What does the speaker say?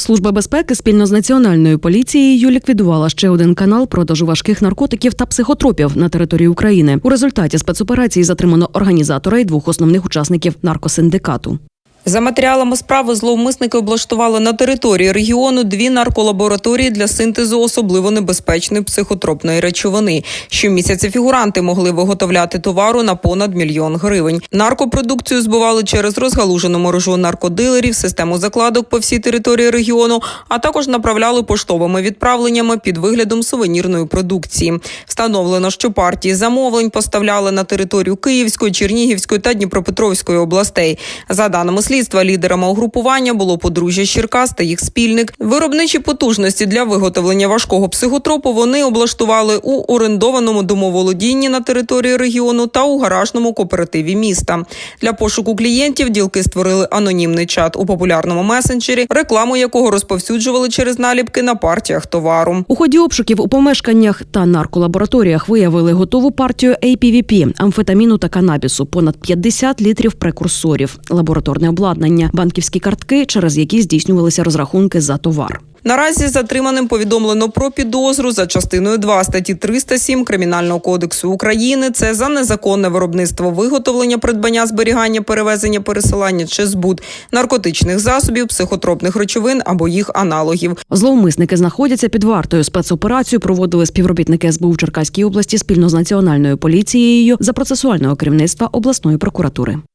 Служба безпеки спільно з національною поліцією ліквідувала ще один канал продажу важких наркотиків та психотропів на території України. У результаті спецоперації затримано організатора і двох основних учасників наркосиндикату. За матеріалами справи зловмисники облаштували на території регіону дві нарколабораторії для синтезу особливо небезпечної психотропної речовини. Щомісяця фігуранти могли виготовляти товару на понад мільйон гривень. Наркопродукцію збивали через розгалужену мережу наркодилерів, систему закладок по всій території регіону, а також направляли поштовими відправленнями під виглядом сувенірної продукції. Встановлено, що партії замовлень поставляли на територію Київської, Чернігівської та Дніпропетровської областей. За даними слідства, лідерами угрупування було подружжя Щіркас та їх спільник. Виробничі потужності для виготовлення важкого психотропу вони облаштували у орендованому домоволодінні на території регіону та у гаражному кооперативі міста. Для пошуку клієнтів ділки створили анонімний чат у популярному месенджері, рекламу якого розповсюджували через наліпки на партіях товару. У ході обшуків у помешканнях та нарколабораторіях виявили готову партію APVP, амфетаміну та канабісу, понад 50 літрів прекурсорів, лабораторне обладнання, банківські картки, через які здійснювалися розрахунки за товар. Наразі затриманим повідомлено про підозру за частиною 2 статті 307 Кримінального кодексу України. Це за незаконне виробництво виготовлення, придбання, зберігання, перевезення, пересилання чи збут наркотичних засобів, психотропних речовин або їх аналогів. Зловмисники знаходяться під вартою. Спецоперацію проводили співробітники СБУ в Черкаській області спільно з національною поліцією за процесуального керівництва обласної прокуратури.